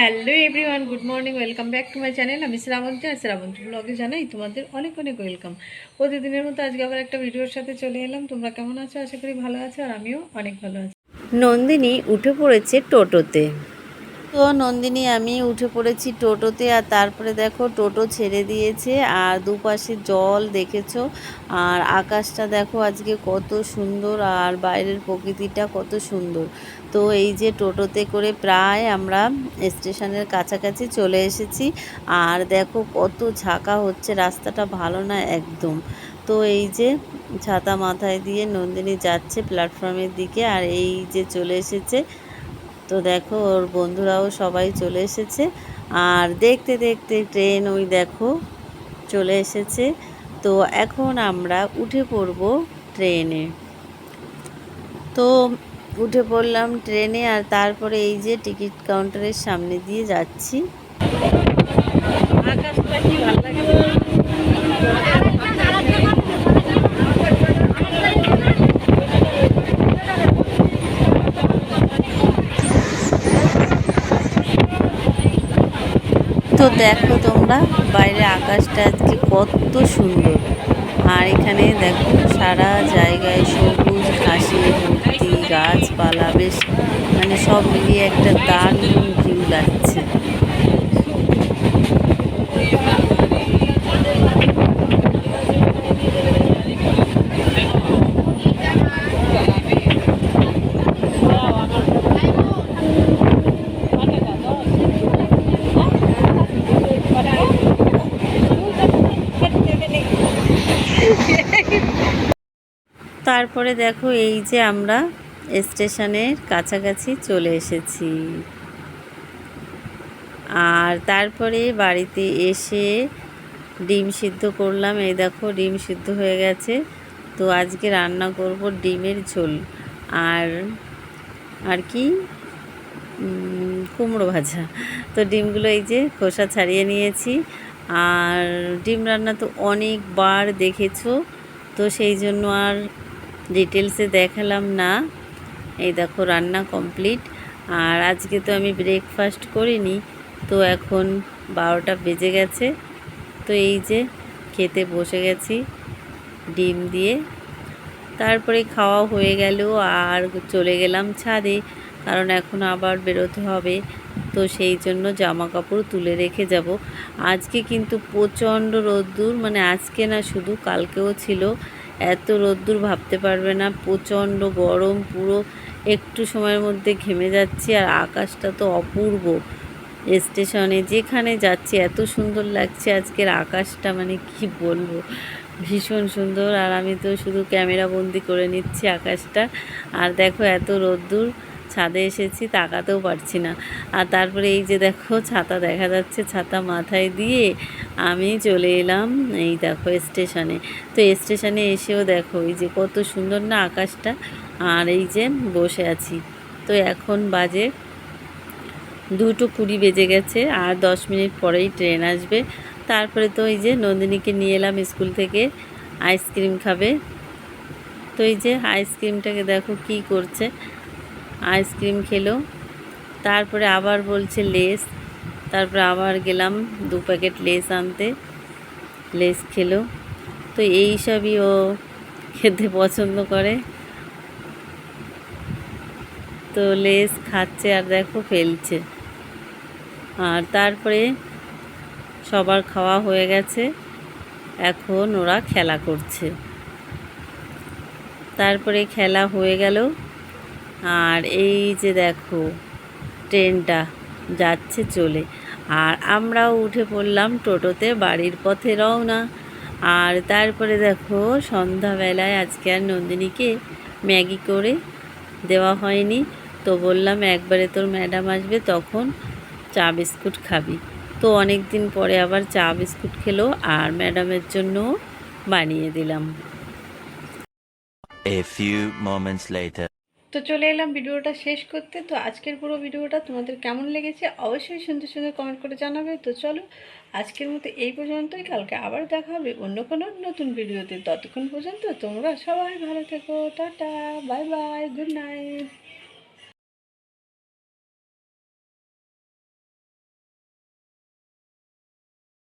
Hello everyone, good morning, welcome back to my channel. আমি শ্রাবন্তী, আর শ্রাবন্তী ব্লগে জানাই তোমাদের অনেক অনেক ওয়েলকাম। প্রতিদিনের মতো আজকে আবার একটা ভিডিওর সাথে চলে এলাম। তোমরা কেমন আছো? আশা করি ভালো আছো, আর আমিও অনেক ভালো আছি। নন্দিনী উঠে পড়েছে টোটোতে। তো নন্দিনী, আমি উঠে পড়েছি টোটোতে আর তারপরে দেখো টোটো ছেড়ে দিয়েছে আর দুপাশে জল দেখেছ আর আকাশটা দেখো আজকে কত সুন্দর আর বাইরের প্রকৃতিটা কত সুন্দর। তো এই যে টোটোতে করে প্রায় আমরা স্টেশনের কাছাকাছি চলে এসেছি আর দেখো কত ঝাঁকা হচ্ছে, রাস্তাটা ভালো না একদম। তো এই যে ছাতা মাথায় দিয়ে নন্দিনী যাচ্ছে প্ল্যাটফর্মের দিকে আর এই যে চলে এসেছে তো দেখো, ওর বন্ধুরাও সবাই চলে এসেছে। আর দেখতে দেখতে ট্রেন ওই দেখো চলে এসেছে। তো এখন আমরা উঠে পড়ব ট্রেনে তো উঠে পড়লাম ট্রেনে আর তারপরে এই যে টিকিট কাউন্টারের সামনে দিয়ে যাচ্ছি। আকাশটা কি ভালো লাগে দেখো তোমরা, বাইরে আকাশটা আজকে কত সুন্দর। আর এখানে দেখো সারা জায়গায় সবুজ ঘাসে ভর্তি গাছপালা, বেশ মানে সব মিলিয়ে একটা দারুণ ভিউ লাগছে তারপরে দেখো এই যে আমরা স্টেশনের কাছাকাছি চলে এসেছি। আর তারপরে বাড়িতে এসে ডিম সিদ্ধ করলাম। এই দেখো ডিম সিদ্ধ হয়ে গেছে। তো আজকে রান্না করব ডিমের ঝোল। আর আর কি? কুমড়ো ভাজা। তো ডিমগুলো এই যে খোসা ছাড়িয়ে নিয়েছি। আর ডিম রান্না তো অনেকবার দেখেছ, তো সেই জন্য আর ডিটেলসে দেখালাম না। এই দেখো রান্না কমপ্লিট আর আজকে তো আমি ব্রেকফাস্ট করিনি, তো এখন বারোটা বেজে গেছে। তো এই যে খেতে বসে গেছি ডিম দিয়ে। তারপরে খাওয়া হয়ে গেল আর চলে গেলাম ছাদে, কারণ এখন আবার বেরোতে হবে। তো সেই জন্য জামা কাপড় তুলে রেখে যাব। আজকে কিন্তু প্রচণ্ড রোদ্দুর মানে আজকে না শুধু কালকেও ছিল। এত রোদ্দুর ভাবতে পারবে না, প্রচণ্ড গরম, পুরো একটু সময়ের মধ্যে ঘেমে যাচ্ছি আর আকাশটা তো অপূর্ব। স্টেশনে যেখানে যাচ্ছি, এত সুন্দর লাগছে আজকের আকাশটা মানে কি বলব? ভীষণ সুন্দর। আর আমি তো শুধু ক্যামেরা বন্দি করে নিচ্ছি আকাশটা। আর দেখো এত রোদ্দুর। ছাদে এসেছি, তাকাতেও পারছি না। আর তারপরে এই যে দেখো, ছাতা দেখা যাচ্ছে, ছাতা মাথায় দিয়ে আমি চলে এলাম এই দেখো স্টেশনে। তো স্টেশনে এসেও দেখো, এই যে কত সুন্দর না আকাশটা, আর এই যে বসে আছি। তো এখন বাজে দুটো কুড়ি বেজে গেছে, আর দশ মিনিট পরেই ট্রেন আসবে। তারপরে তো এই যে নন্দিনীকে নিয়ে এলাম স্কুল থেকে, আইসক্রিম খাবে। তো এই যে আইসক্রিমটাকে দেখো কি করছে। আইসক্রিম খেলো। তারপরে আবার বলছে লেস। তারপরে আবার গেলাম দু প্যাকেট লেস আনতে। লেস খেলো। তো এই সবই ও খেতে পছন্দ করে। তো লেস খাচ্ছে আর দেখো ফেলছে। আর তারপরে সবার খাওয়া হয়ে গেছে। এখন ওরা খেলা করছে। তারপরে খেলা হয়ে গেল। আর এই যে দেখো, ট্রেনটা যাচ্ছে চলে। আর আমরাও উঠে পড়লাম টোটোতে, বাড়ির পথে রওনা। আর তারপরে দেখো, সন্ধ্যাবেলায় আজকে আর নন্দিনীকে ম্যাগি করে দেওয়া হয়নি। তো বললাম, একবারে তোর ম্যাডাম আসবে, তখন চা বিস্কুট খাবি। তো অনেক দিন পরে আবার চা বিস্কুট খেলো আর ম্যাডামের জন্য বানিয়ে দিলাম। A few moments later. তো চলে এলাম ভিডিওটা শেষ করতে। তো আজকের পুরো ভিডিওটা তোমাদের কেমন লেগেছে অবশ্যই সুন্দর সুন্দর কমেন্ট করে জানাবে। তো চলো, আজকের মতো এই পর্যন্তই। কালকে আবার দেখা হবে অন্য কোনো নতুন ভিডিওতে। ততক্ষণ পর্যন্ত তোমরা সবাই ভালো থেকো। Tata bye bye good night